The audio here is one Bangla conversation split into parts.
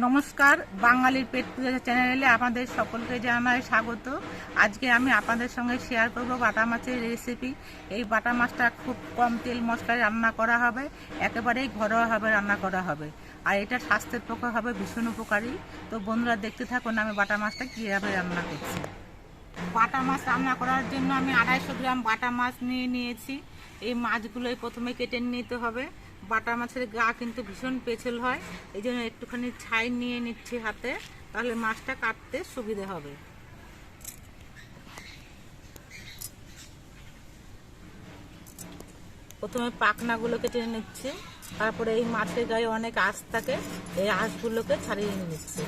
নমস্কার, বাঙালির পেট পূজা চ্যানেলে আপনাদের সকলকে জানাই স্বাগত। আজকে আমি আপনাদের সঙ্গে শেয়ার করব বাটা মাছের রেসিপি এই বাটা মাছটা খুব কম তেল মশলায় রান্না করা হবে, একেবারেই ঘরোয়াভাবে রান্না করা হবে। আর এটা স্বাস্থ্যের পক্ষে হবে ভীষণ উপকারী। তো বন্ধুরা, দেখতে থাকুন আমি বাটা মাছটা কীভাবে রান্না করছি। বাটা মাছ রান্না করার জন্য আমি আড়াইশো গ্রাম বাটা মাছ নিয়ে নিয়েছি। এই মাছগুলোই প্রথমে কেটে নিতে হবে। বাটা মাছের গা কিন্তু ভীষণ পেছল হয়, এই জন্য একটুখানি ছাই নিয়ে নিচ্ছি হাতে, তাহলে মাছটা কাটতে সুবিধে হবে। প্রথমে পাখনাগুলোকে টেনে নিচ্ছে, তারপরে এই মাছের গায়ে অনেক আঁশ থাকে, এই আঁশগুলোকে ছাড়িয়ে নিচ্ছি।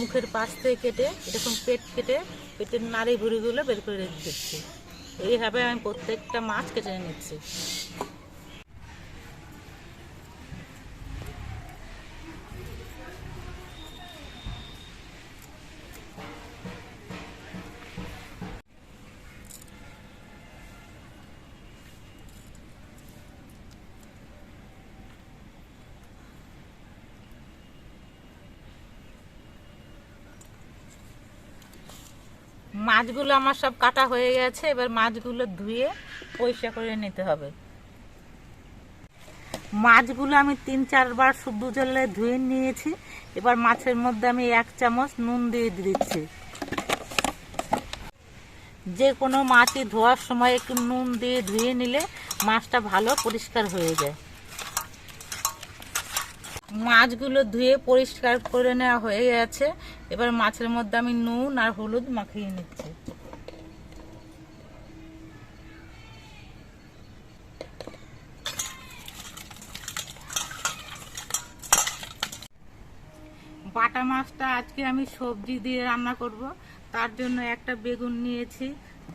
মুখের পাশ থেকে কেটে এরকম পেট কেটে পেটের নাড়ি ভুড়িগুলো বের করে রেখে দিচ্ছি। এইভাবে আমি প্রত্যেকটা মাছ কেটে নিচ্ছি। মাছগুলো আমার সব কাটা হয়ে গেছে, এবার মাছগুলো ধুয়ে পরিষ্কার করে নিতে হবে। মাছগুলো আমি তিন চারবার শুদ্ধ জলে ধুয়ে নিয়েছি। এবার মাছের মধ্যে আমি এক চামচ নুন দিয়ে দিচ্ছি। যে কোনো মাছই ধোয়ার সময় একটু নুন দিয়ে ধুয়ে নিলে মাছটা ভালো পরিষ্কার হয়ে যায়। মাছগুলো ধুয়ে পরিষ্কার করে নেওয়া হয়ে গেছে। এবার মাছের মধ্যে আমি নুন আর হলুদ মাখিয়ে নিচ্ছি। বাটা মাছটা আজকে আমি সবজি দিয়ে রান্না করব। তার জন্য একটা বেগুন নিয়েছি,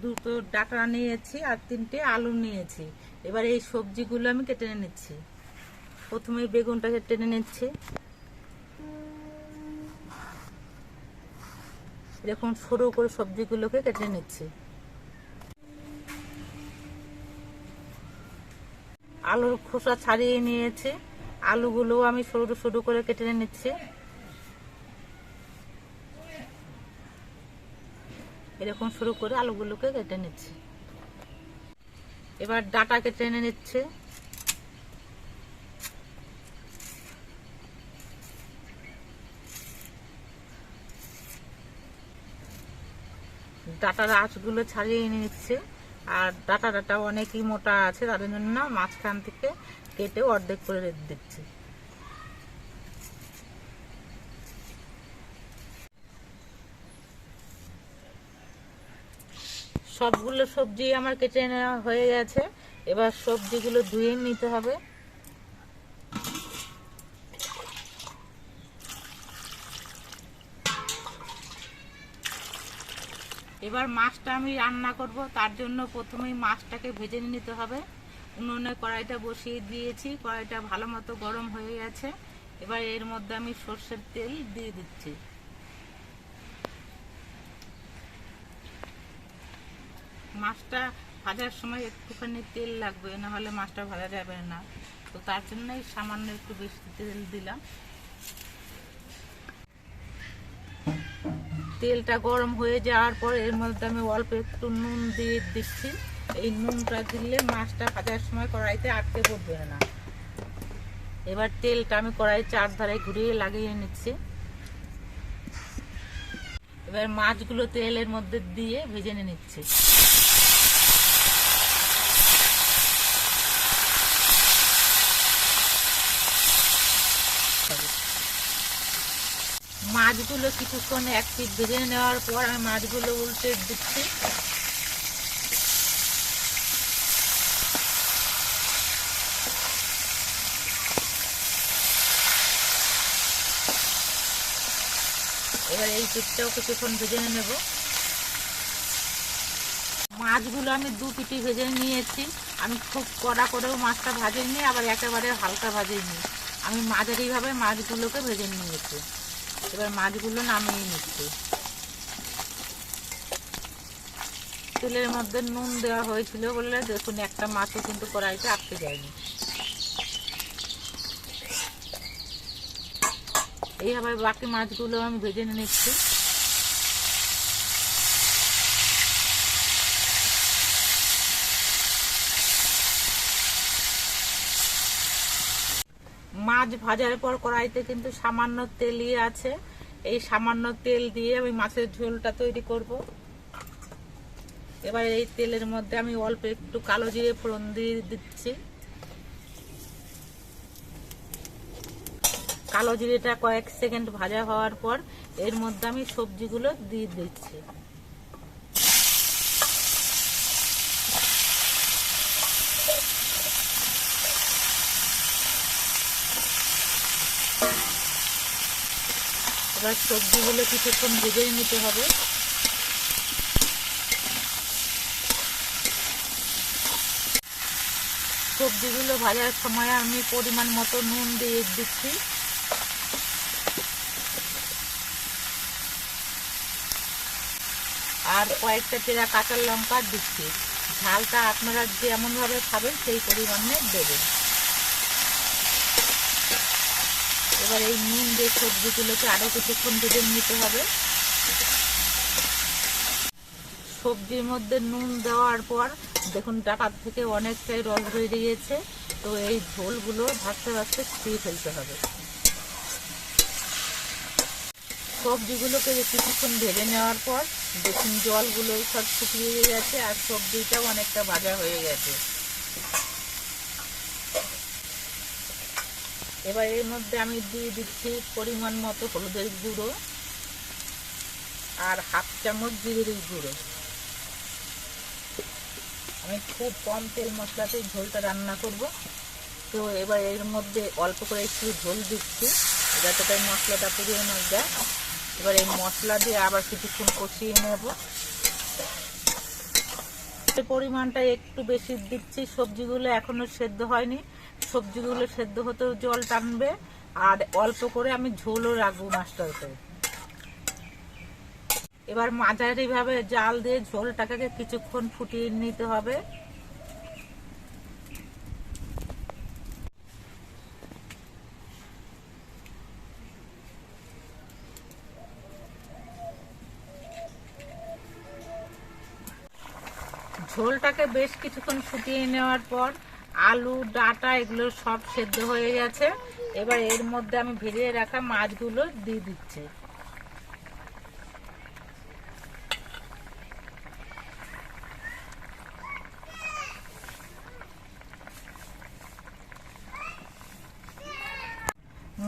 দুটো ডাটা নিয়েছি আর তিনটে আলু নিয়েছি। এবার এই সবজিগুলো আমি কেটে নিচ্ছি। প্রথমে বেগুনটাকে টেনে নিচ্ছে। এরকম সরু করে সবজিগুলোকে কেটে নিচ্ছে। আলুর খোসা ছাড়িয়ে নিয়েছে। আলুগুলো আমি সরু সরু করে কেটে নিচ্ছি। এরকম সরু করে আলুগুলোকে কেটে নিচ্ছি। এবার ডাটা কেটে নিচ্ছে। ডাটার আঁচগুলো ছাড়িয়ে এনে নিচ্ছে। আর ডাটা ডাটা অনেকই মোটা আছে, তাদের জন্য মাঝখান থেকে কেটে অর্ধেক করে দিচ্ছে। সবগুলো সবজি আমার কেটে নেওয়া হয়ে গেছে। এবার সবজিগুলো ধুয়ে নিতে হবে। এবার মাছটা আমি রান্না করব, তার জন্য প্রথমেই মাছটাকে ভেজে নিতে হবে। উনুনে কড়াইটা বসিয়ে দিয়েছি, কড়াইটা ভালো মতো গরম হয়ে গেছে। এবার এর মধ্যে আমি সর্ষের তেল দিয়ে দিচ্ছি। মাছটা ভাজার সময় একটুখানি তেল লাগবে না হলে মাছটা ভাজা যাবে না। তো তার জন্যই সামান্য একটু বেশি তেল দিলাম। তেলটা গরম হয়ে যাওয়ার পর এর মধ্যে আমি অল্প একটু নুন দিয়ে দিচ্ছি। এই নুনটা দিলে মাছটা ভাজার সময় কড়াইতে আটকে পড়বে না। এবার তেলটা আমি কড়াই চারধারে ঘুরিয়ে লাগিয়ে নিচ্ছি। এবার মাছগুলো তেলের মধ্যে দিয়ে ভেজে নিয়ে নিচ্ছি। মাছগুলো কিছুক্ষণ এক পিট ভেজে নেওয়ার পর আমি মাছগুলো উল্টে দিচ্ছি। এবার এই পিঠটাও কিছুক্ষণ ভেজে নেব। মাছগুলো আমি দু পিটি ভেজে নিয়েছি। আমি খুব কড়া করেও মাছটা ভাজিনি, আবার একেবারে হালকা ভাজিনি। আমি মাঝারিভাবে মাছগুলোকে ভেজে নিয়েছি। এবার মাছগুলো নামিয়ে নিচ্ছি। তেলের মধ্যে নুন দেওয়া হয়েছিল বলে দেখুন একটা মাছও কিন্তু কড়াইতে আটকে যায়নি। এইভাবে বাকি মাছগুলো আমি ভেজে নিচ্ছি। মাছ ভাজার পর কড়াইতে কিন্তু সামান্য তেলই আছে। এই সামান্য তেল দিয়ে আমি মাছের ঝোলটা তৈরি করব। এবার এই তেলের মধ্যে আমি অল্প একটু কালো জিরে ফোড়ন দিয়ে দিচ্ছি। কালো জিরেটা কয়েক সেকেন্ড ভাজা হওয়ার পর এর মধ্যে আমি সবজিগুলো দিয়ে দিচ্ছি। এবার সবজিগুলো কিছুক্ষণ ভেজে নিতে হবে। সবজিগুলো ভাজার সময় আমি পরিমাণ মতো নুন দিয়ে দিচ্ছি। আর কয়েকটা চেরা কাঁচা লঙ্কা দিচ্ছি। ঝালটা আপনারা যেমনভাবে খাবেন সেই পরিমাণে দেবেন। এবার এই নুন দিয়ে সবজিগুলোকে আরও কিছুক্ষণ ভেজে নিতে হবে। সবজির মধ্যে নুন দেওয়ার পর দেখুন ডাকাত থেকে অনেকটাই রস বেরিয়েছে, তো এই ঝোলগুলো ভাজতে ভাজতে ছুঁয়ে ফেলতে হবে। সবজিগুলোকে কিছুক্ষণ ভেজে নেওয়ার পর দেখুন জলগুলো সব শুকিয়ে গেছে আর সবজিটাও অনেকটা ভাজা হয়ে গেছে। এবার এর মধ্যে আমি দিয়ে দিচ্ছি পরিমাণ মতো হলুদের গুঁড়ো আর হাফ চামচ জিরের গুঁড়ো। আমি খুব কম তেল মশলাতেই ঝোলটা রান্না করব। তো এবার এর মধ্যে অল্প করে একটু ঝোল দিচ্ছি, যাতে তাই মশলাটা পুড়িয়ে না যায়। এবার এই মশলা দিয়ে আবার কিছুক্ষণ কষিয়ে নেব। পরিমাণটা একটু বেশি দিচ্ছি। সবজিগুলো এখনও সেদ্ধ হয়নি। সবজিগুলো সেদ্ধ হতে জল টানবে। আর অল্প করে আমি ঝোলও রাখব মাছটাতে। এবার মাঝারিভাবে জাল দিয়ে ঝোলটাকে কিছুক্ষণ ফুটিয়ে নিতে হবে। ঝোলটাকে বেশ কিছুক্ষণ ফুটিয়ে নেওয়ার পর আলু, ডাটা এগুলো সব সেদ্ধ হয়ে গেছে। এবার এর মধ্যে আমি ভেজে রাখা মাছগুলো দিয়ে দিচ্ছি।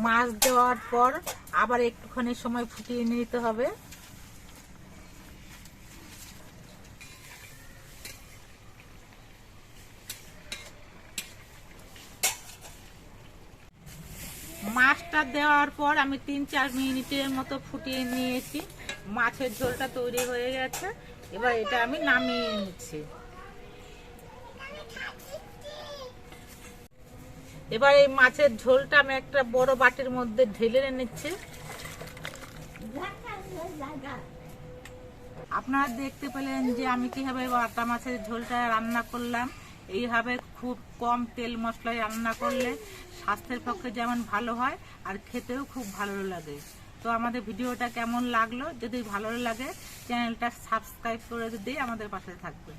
মাছ দেওয়ার পর আবার একটুখানি সময় ফুটিয়ে নিতে হবে মাছটা দেওয়ার পর আমি তিন চার মিনিটের মতো ফুটিয়ে নিয়েছি। মাছের ঝোলটা তৈরি হয়ে গেছে। এবার এটা আমি নামিয়ে নিচ্ছি। এবার এই মাছের ঝোলটা আমি একটা বড় বাটির মধ্যে ঢেলে নিচ্ছি। আপনারা দেখতে পেলেন যে আমি কীভাবে বাটা মাছের ঝোলটা রান্না করলাম। এইভাবে খুব কম তেল মশলায় রান্না করলে স্বাস্থ্যের পক্ষে যেমন ভালো হয়, আর খেতেও খুব ভালো লাগে। তো আমাদের ভিডিওটা কেমন লাগল? যদি ভালো লাগে, চ্যানেলটা সাবস্ক্রাইব করে দিয়ে আমাদের পাশে থাকবেন।